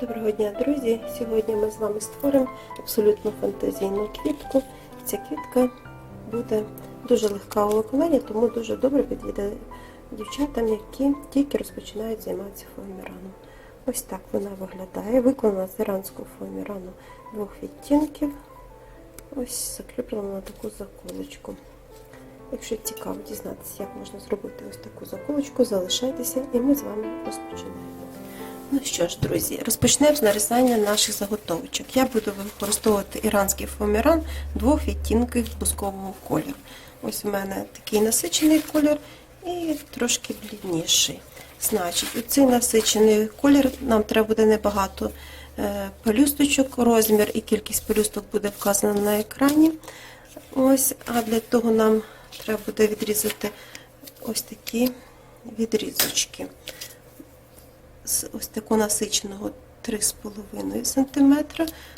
Доброго дня, друзі! Сьогодні ми з вами створимо абсолютно фантазійну квітку. Ця квітка буде дуже легка у виконанні, тому дуже добре підійде дівчатам, які тільки розпочинають займатися фоаміраном. Ось так вона виглядає. Виконана з іранського фоамірану двох відтінків. Ось закріплена на таку заколочку. Якщо цікаво дізнатися, як можна зробити ось таку заколочку, залишайтеся і ми з вами розпочинаємо. Ну що ж, друзі, розпочнемо з нарізання наших заготовочок. Я буду використовувати іранський фоаміран двох відтінків бускового кольору. Ось у мене такий насичений колір і трошки блідніший. Значить, у цей насичений колір нам треба буде небагато е, пелюсточок, розмір і кількість пелюсток буде вказана на екрані. Ось, а для того нам треба буде відрізати ось такі відрізочки ось такого насиченого 3,5 см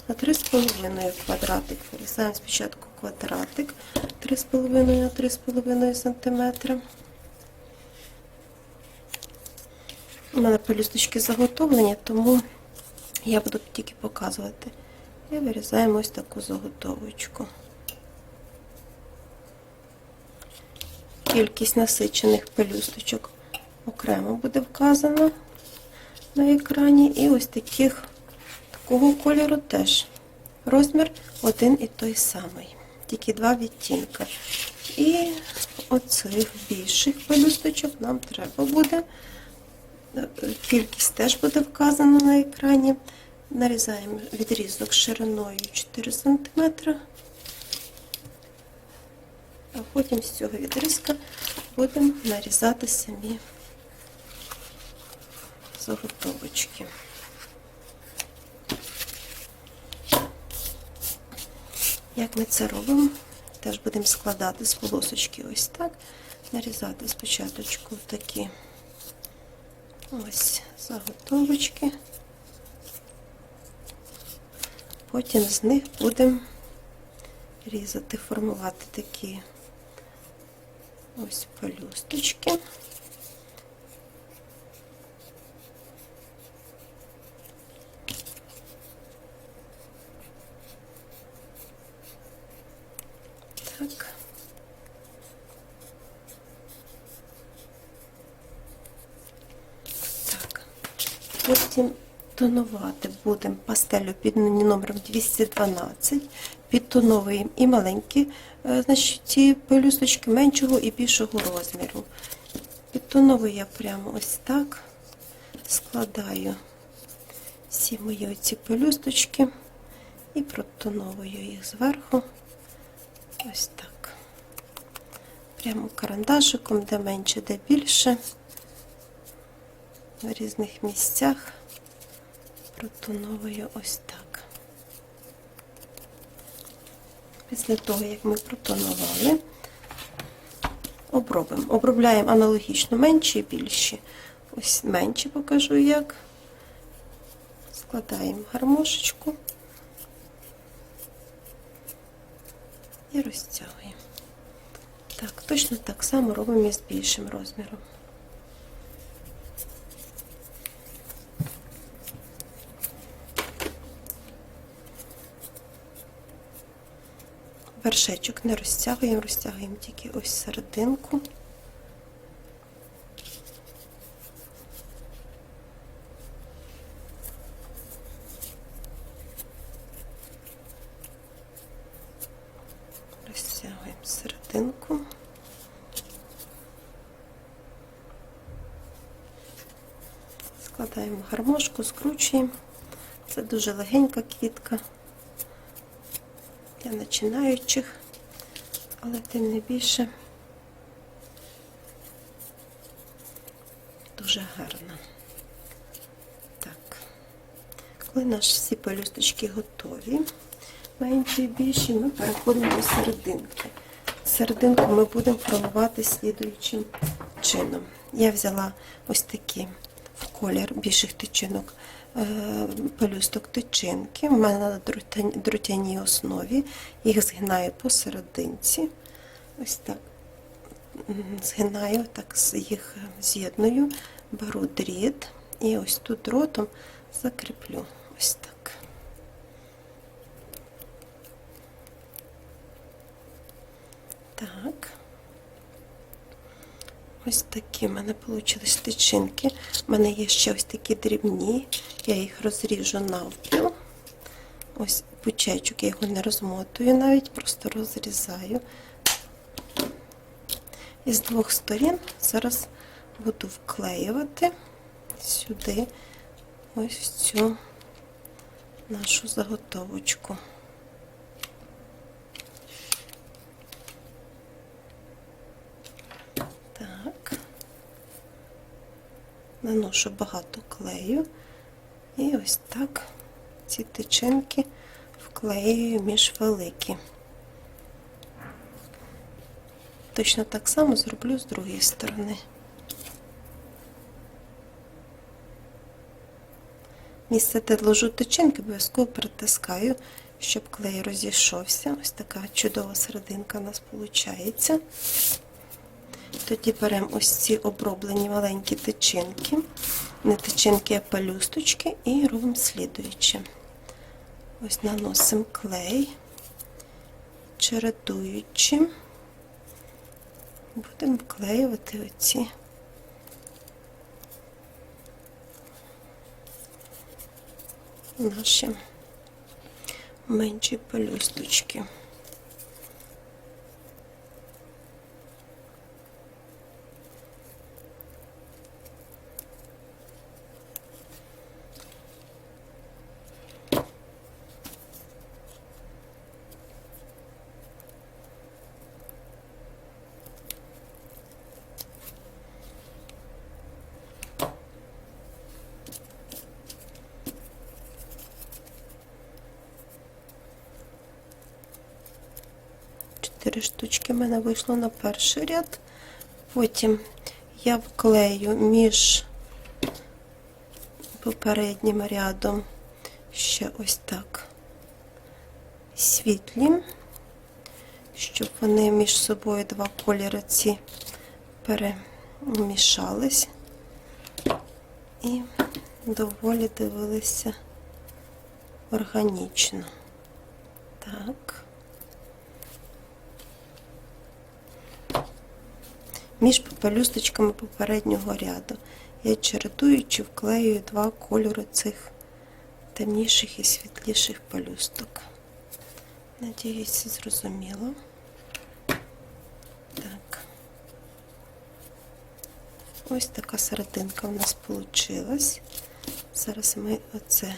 на 3,5 квадратик. Вирізаємо спочатку квадратик 3,5 на 3,5 см. У мене пелюсточки заготовлені, тому я буду тільки показувати. І вирізаємо ось таку заготовочку. Кількість насичених пелюсточок окремо буде вказана на екрані. І ось таких такого кольору теж розмір один і той самий. Тільки два відтінка. І оцих більших пелюсточок нам треба буде. Кількість теж буде вказана на екрані. Нарізаємо відрізок шириною 4 см. А потім з цього відрізка будемо нарізати самі заготовочки. Як ми це робимо? Теж будемо складати з полосочки ось так, нарізати спочатку такі ось заготовочки, потім з них будемо різати, формувати такі ось пелюсточки. Так. Так. Потім тонувати будемо пастелю під номером 212. Підтоновуємо і маленькі, е, значить, ці пелюсточки меншого і більшого розміру. Підтоновую я прямо ось так, складаю всі мої оці пелюсточки і протоновую їх зверху. Ось так. Прямо карандашиком, де менше, де більше. В різних місцях протоновую ось так. Після того, як ми протонували, обробимо. Обробляємо аналогічно менші і більші. Ось менші покажу як. Складаємо гармошечку. і розтягуємо. Так, точно так само робимо і з більшим розміром. Вершечок не розтягуємо, розтягуємо тільки ось серединку. Розтягуємо серединку. Складаємо гармошку, скручуємо. Це дуже легенька квітка для починаючих, але тим не більше дуже гарна. Так, коли наші всі пелюсточки готові, менші і більші, ми переходимо до серединки. Серединку ми будемо формувати слідуючим чином. Я взяла ось такі в колір більших тичинок пелюсток тичинки. У мене на друтяній основі. Їх згинаю посерединці. Ось так. Згинаю, так їх з'єдную, беру дріт і ось тут дротом закріплю ось так. Так. Ось такі в мене вийшли тичинки. У мене є ще ось такі дрібні. Я їх розріжу навпіл. Ось пучечок, я його не розмотую навіть, просто розрізаю. І з двох сторін зараз буду вклеювати сюди ось цю нашу заготовочку. Так. Наношу багато клею і ось так ці тичинки вклеюю між великі. Точно так само зроблю з другої сторони. Місце, де ложу тичинки, обов'язково притискаю, щоб клей розійшовся. Ось така чудова серединка у нас виходить. Тоді беремо ось ці оброблені маленькі тичинки, не тичинки, а пелюсточки, і робимо слідуюче. Ось наносимо клей, чередуючи, будемо вклеювати оці наші менші пелюсточки. Чотири штучки в мене вийшло на перший ряд. Потім я вклею між попереднім рядом ще ось так світлі, щоб вони між собою два кольори ці перемішались і доволі дивилися органічно. Так. Між пелюсточками попереднього ряду я чередуючи вклеюю два кольори цих темніших і світліших пелюсток. Надіюсь, зрозуміло. Так. Ось така серединка у нас вийшла. Зараз ми оце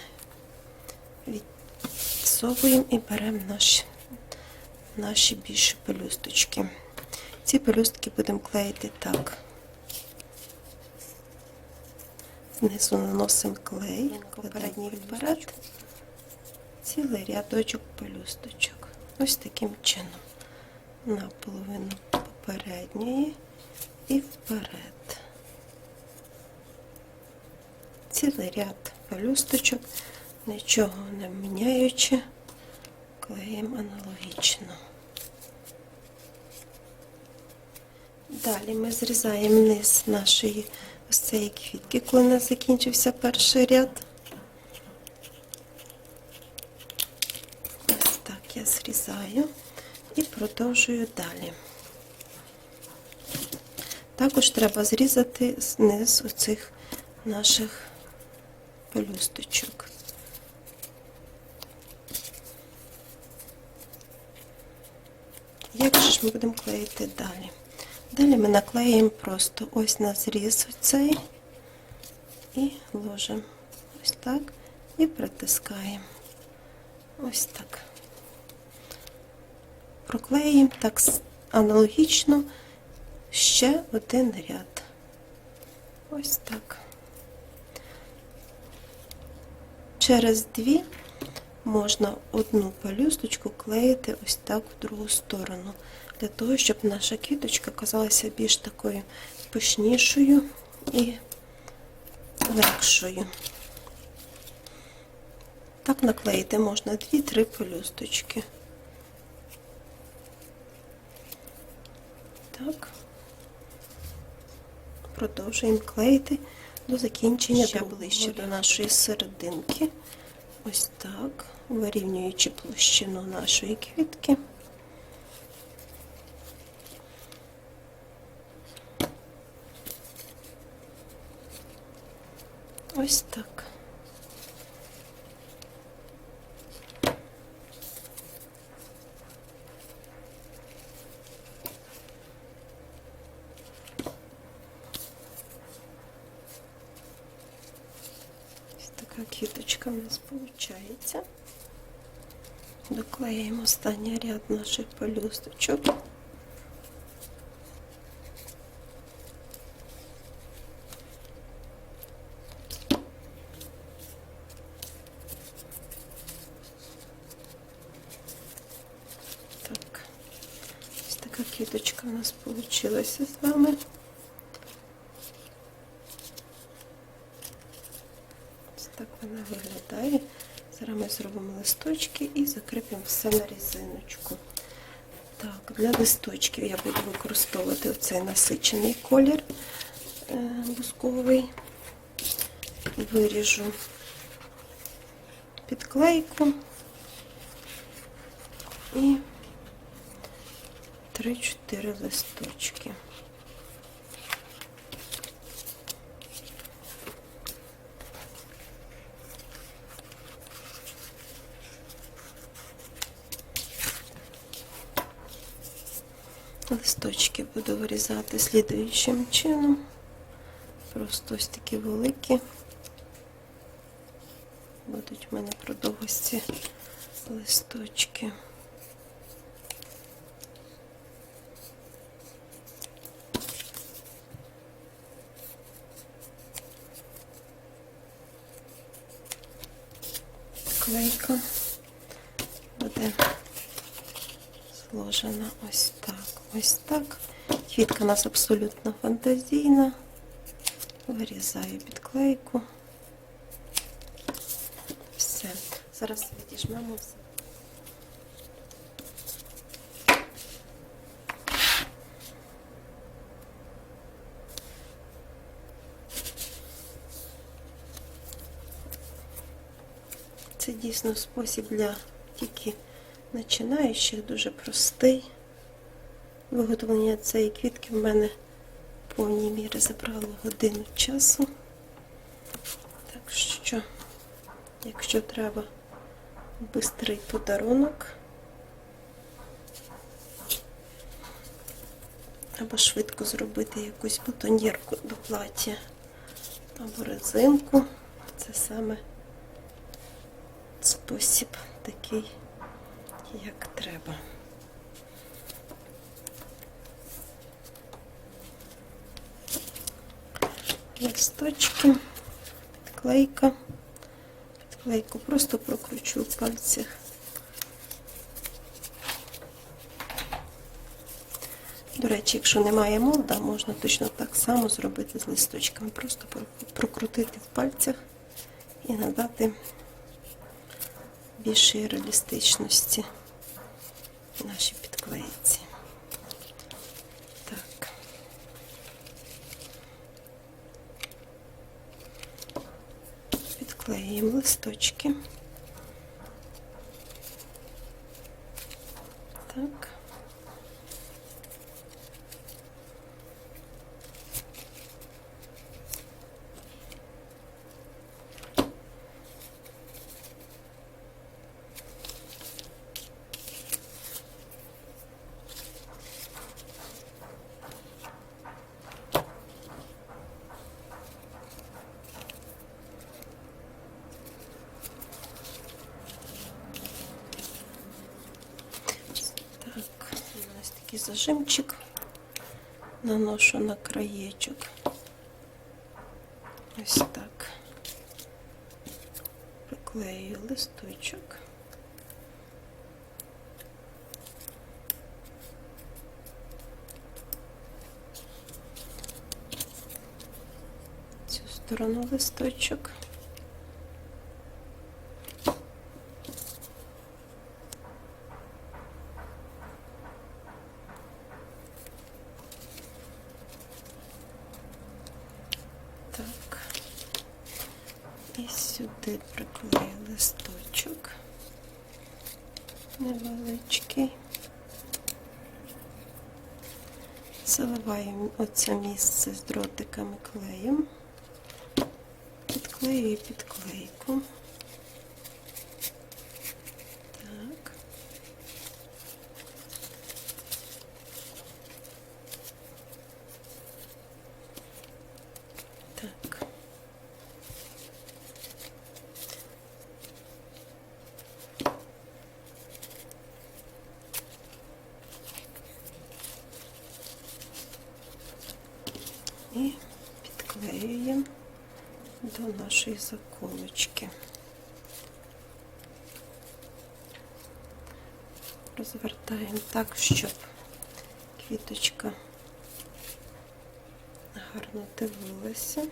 відсовуємо і беремо наші, наші більші пелюсточки. Ці пелюстки будемо клеїти так. Знизу наносимо клей, передній вперед, цілий рядочок пелюсточок. Ось таким чином. На половину попередньої і вперед. Цілий ряд пелюсточок, нічого не міняючи, клеїмо аналогічно. Далі ми зрізаємо низ нашої ось цієї квітки, коли у нас закінчився перший ряд. Ось так я зрізаю і продовжую далі. Також треба зрізати низ оцих наших пелюсточок. Як же ж ми будемо клеїти далі? Далі ми наклеїмо просто ось на зріз оцей і ложимо ось так і притискаємо. Ось так. Проклеїмо так аналогічно ще один ряд. Ось так. Через дві можна одну пелюсточку клеїти ось так в другу сторону, для того, щоб наша квіточка казалася більш такою пишнішою і легшою. Так наклеїти можна 2-3 пелюсточки. Так, продовжуємо клеїти до закінчення ще ближче до нашої серединки. Ось так, вирівнюючи площину нашої квітки. Ось так. Ось така квіточка в нас виходить. Доклеїмо останній ряд наших пелюсточок. Так, ось така квіточка у нас з вами. Ось так вона виглядає. Зараз ми зробимо листочки і закріпимо все на різиночку. Так, для листочків я буду використовувати оцей насичений колір е, бусковий. Виріжу підклейку і 3-4 листочки. Листочки буду вирізати слідуючим чином. Просто ось такі великі. Будуть в мене продовгості листочки. Клейка буде зложена ось так, ось так. Квітка у нас абсолютно фантазійна. Вирізаю підклейку. Все. Зараз відіжмемо все. Дійсно спосіб для тільки починаючих, дуже простий. Виготовлення цієї квітки в мене в повній мірі забрало годину часу. Так що, якщо треба бистрий подарунок, або швидко зробити якусь бутоньєрку до плаття, або резинку, це саме спосіб такий, як треба. Листочки, підклейка. Підклейку просто прокручу в пальцях. До речі, якщо немає молда, можна точно так само зробити з листочками. Просто прокрутити в пальцях і надати більшої реалістичності нашій підклейці. Так. Підклеїмо листочки. Так. Так, у нас такий зажимчик наношу на краєчок. Ось так. Приклею листочок. Цю сторону листочок. Так. І сюди приклею листочок невеличкий. Заливаємо оце місце з дротиками клеєм. Підклеюю підклейку. Так. Так. І підклеюємо до нашої заколочки. Розвертаємо так, щоб квіточка гарно дивилася.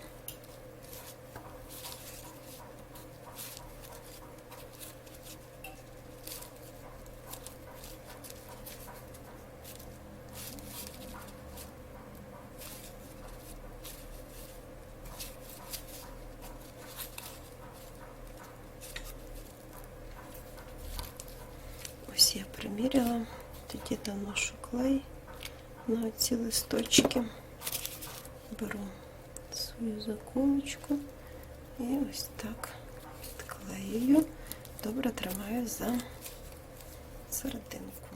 Ось тоді доношу клей на ці листочки. Беру свою заколочку і ось так підклеюю. Добре тримаю за серединку.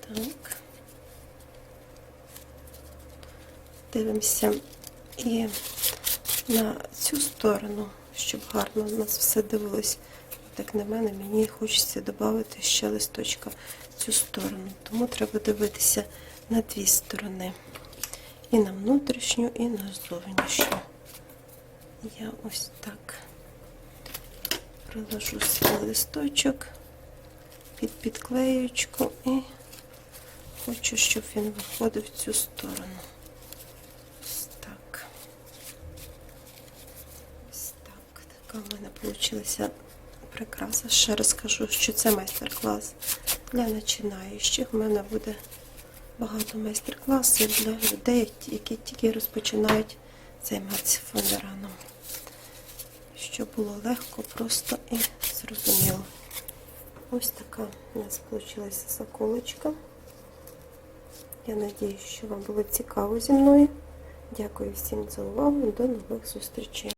Так. Дивимося і на цю сторону, щоб гарно у нас все дивилось. Так на мене мені хочеться додати ще листочка в цю сторону. Тому треба дивитися на дві сторони. І на внутрішню, і на зовнішню. Я ось так приложу свій листочок під підклеючку і хочу, щоб він виходив в цю сторону. Ось так. Ось так. Така в мене вийшла прикраса. Ще раз кажу, що це майстер-клас для починаючих. У мене буде багато майстер-класів для людей, які тільки розпочинають займатися фондераном. Щоб було легко, просто і зрозуміло. Ось така у нас вийшла заколочка. Я сподіваюся, що вам було цікаво зі мною. Дякую всім за увагу. До нових зустрічей.